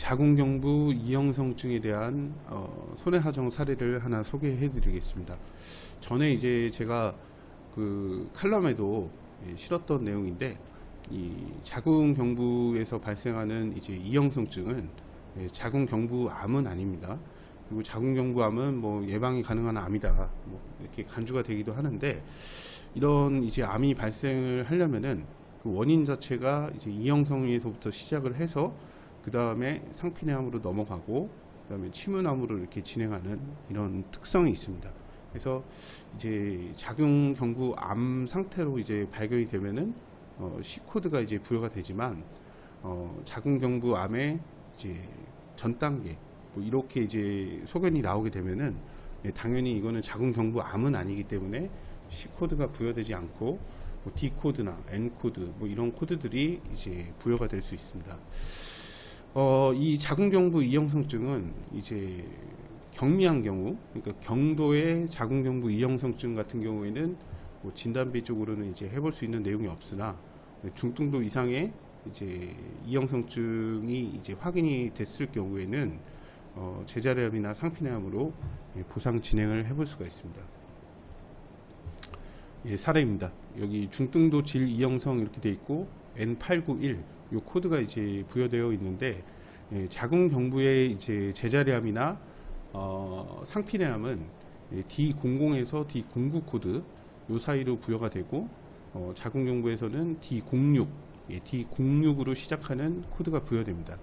자궁경부 이형성증에 대한 어, 손해하정 사례를 하나 소개해드리겠습니다. 전에 이제 제가 그 칼럼에도 예, 실었던 내용인데 이 자궁경부에서 발생하는 이제 이형성증은 예, 자궁경부암은 아닙니다. 그리고 자궁경부암은 뭐 예방이 가능한 암이다. 뭐 이렇게 간주가 되기도 하는데 이런 이제 암이 발생을 하려면은 그 원인 자체가 이제 이형성에서부터 시작을 해서 그 다음에 상피내암으로 넘어가고 그 다음에 침문암으로 이렇게 진행하는 이런 특성이 있습니다. 그래서 이제 자궁경부암 상태로 이제 발견이 되면은 어, C 코드가 이제 부여가 되지만 어, 자궁 경부 암의 이제 전 단계 뭐 이렇게 이제 소견이 나오게 되면은 예, 당연히 이거는 자궁 경부 암은 아니기 때문에 C 코드가 부여되지 않고 뭐 D 코드나 N 코드 뭐 이런 코드들이 이제 부여가 될 수 있습니다. 어, 이 자궁경부 이형성증은 이제 경미한 경우, 그러니까 경도의 자궁경부 이형성증 같은 경우에는 뭐 진단비적으로는 이제 해볼 수 있는 내용이 없으나 중등도 이상의 이제 이형성증이 이제 확인이 됐을 경우에는 어, 제자리암이나 상피내암으로 예, 보상 진행을 해볼 수가 있습니다. 예, 사례입니다. 여기 중등도 질 이형성 이렇게 돼 있고 N891 요 코드가 이제 부여되어 있는데 예, 자궁 경부의 이제 제자리암이나 어, 상피내암은 예, D00에서 D09 코드 요 사이로 부여가 되고 어, 자궁 경부에서는 D06, 예, D06으로 시작하는 코드가 부여됩니다.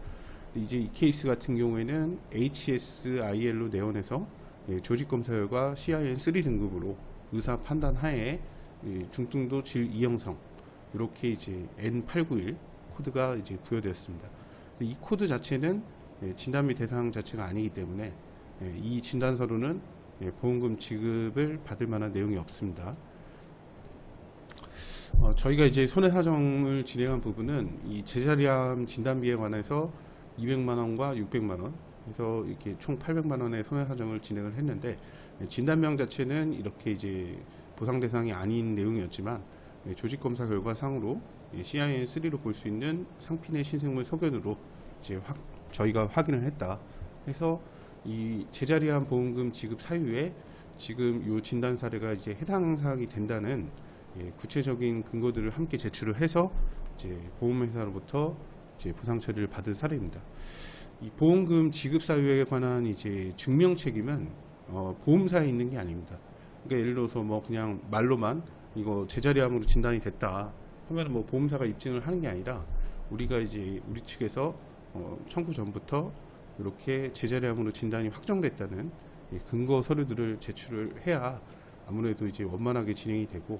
이제 이 케이스 같은 경우에는 HSIL로 내원해서 예, 조직 검사 결과 CIN3 등급으로 의사 판단 하에 예, 중등도 질 이형성 이렇게 이제 N891 코드가 이제 부여되었습니다. 이 코드 자체는 예, 진단 및 대상 자체가 아니기 때문에 예, 이 진단서로는 예, 보험금 지급을 받을 만한 내용이 없습니다. 어, 저희가 이제 손해 사정을 진행한 부분은 이 제자리암 진단비에 관해서 200만 원과 600만 원, 그래서 이렇게 총 800만 원의 손해 사정을 진행을 했는데 예, 진단명 자체는 이렇게 이제 보상 대상이 아닌 내용이었지만 예, 조직 검사 결과 상으로 CIN3로 볼 수 있는 상핀의 신생물 소견으로 이제 확, 저희가 확인을 했다. 해서 이 제자리암 보험금 지급 사유에 지금 요 진단 사례가 이제 해당 사항이 된다는 예, 구체적인 근거들을 함께 제출을 해서 이제 보험회사로부터 이제 보상 처리를 받은 사례입니다. 이 보험금 지급 사유에 관한 이제 증명 책임은 어, 보험사에 있는 게 아닙니다. 그러니까 예를 들어서 뭐 그냥 말로만 이거 제자리암으로 진단이 됐다 하면 뭐 보험사가 입증을 하는 게 아니라 우리가 이제 우리 측에서 어, 청구 전부터 이렇게 제자리암으로 진단이 확정됐다는 이 근거 서류들을 제출을 해야 아무래도 이제 원만하게 진행이 되고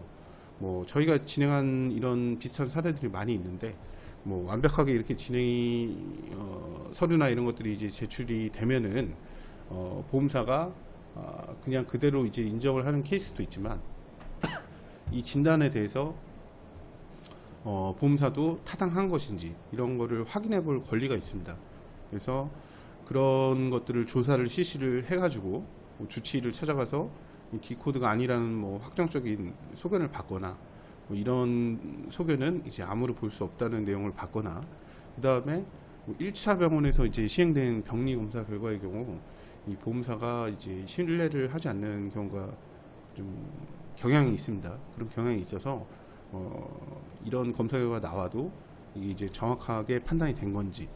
뭐 저희가 진행한 이런 비슷한 사례들이 많이 있는데 뭐 완벽하게 이렇게 진행이 어, 서류나 이런 것들이 이제 제출이 되면은 어, 보험사가 아, 그냥 그대로 이제 인정을 하는 케이스도 있지만 이 진단에 대해서 어, 보험사도 타당한 것인지 이런 거를 확인해 볼 권리가 있습니다. 그래서 그런 것들을 조사를 실시를 해가지고 뭐 주치의를 찾아가서 이 D코드가 아니라는 뭐 확정적인 소견을 받거나 뭐 이런 소견은 이제 암으로 볼 수 없다는 내용을 받거나 그 다음에 뭐 1차 병원에서 이제 시행된 병리 검사 결과의 경우 이 보험사가 이제 신뢰를 하지 않는 경우가 좀 경향이 있습니다. 그런 경향이 있어서 어, 이런 검사 결과 나와도 이게 이제 정확하게 판단이 된 건지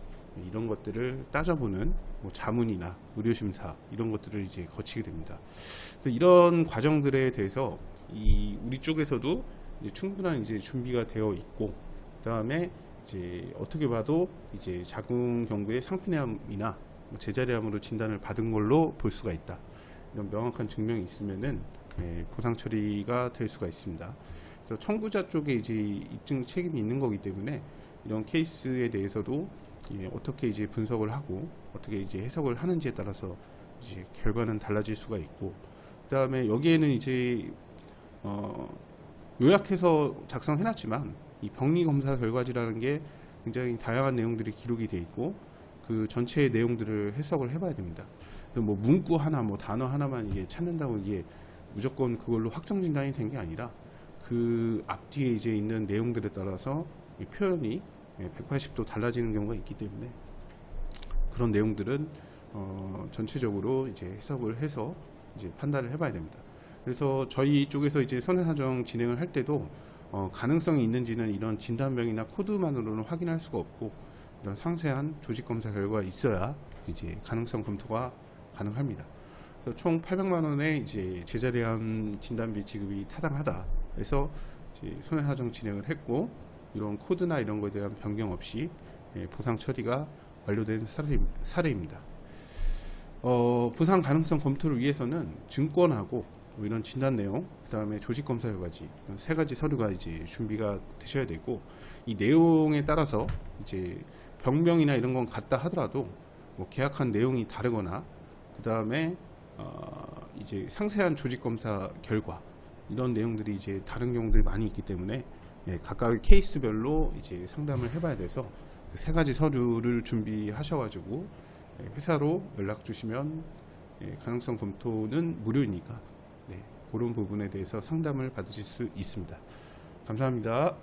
이런 것들을 따져보는 뭐 자문이나 의료심사 이런 것들을 이제 거치게 됩니다. 그래서 이런 과정들에 대해서 이 우리 쪽에서도 이제 충분한 이제 준비가 되어 있고 그다음에 이제 어떻게 봐도 이제 자궁 경부의 상피내암이나 뭐 제자리암으로 진단을 받은 걸로 볼 수가 있다. 이런 명확한 증명이 있으면은 예, 보상 처리가 될 수가 있습니다. 그래서 청구자 쪽에 이제 입증 책임이 있는 거기 때문에 이런 케이스에 대해서도 예, 어떻게 이제 분석을 하고 어떻게 이제 해석을 하는지에 따라서 이제 결과는 달라질 수가 있고 그 다음에 여기에는 이제 어, 요약해서 작성해놨지만 이 병리 검사 결과지라는 게 굉장히 다양한 내용들이 기록이 돼 있고 그 전체의 내용들을 해석을 해봐야 됩니다. 뭐 문구 하나, 뭐 단어 하나만 이게 찾는다고 이게 무조건 그걸로 확정 진단이 된 게 아니라 그 앞뒤에 이제 있는 내용들에 따라서 이 표현이 180도 달라지는 경우가 있기 때문에 그런 내용들은 어, 전체적으로 이제 해석을 해서 이제 판단을 해봐야 됩니다. 그래서 저희 쪽에서 이제 손해사정 진행을 할 때도 어, 가능성이 있는지는 이런 진단명이나 코드만으로는 확인할 수가 없고 이런 상세한 조직 검사 결과가 있어야 이제 가능성 검토가 가능합니다. 그래서 총 800만 원의 이제 제자리암 진단비 지급이 타당하다. 이제 손해사정 진행을 했고 이런 코드나 이런 거에 대한 변경 없이 예, 보상 처리가 완료된 사례, 사례입니다. 어, 보상 가능성 검토를 위해서는 증권하고 뭐 이런 진단 내용, 그 다음에 조직 검사 결과지 세 가지 서류가 이제 준비가 되셔야 되고 이 내용에 따라서 이제 병명이나 이런 건 같다 하더라도 뭐 계약한 내용이 다르거나 그 다음에 어, 이제 상세한 조직 검사 결과 이런 내용들이 이제 다른 경우들이 많이 있기 때문에 예, 각각의 케이스별로 이제 상담을 해봐야 돼서 그 세 가지 서류를 준비하셔가지고 예, 회사로 연락 주시면 예, 가능성 검토는 무료이니까 네, 그런 부분에 대해서 상담을 받으실 수 있습니다. 감사합니다.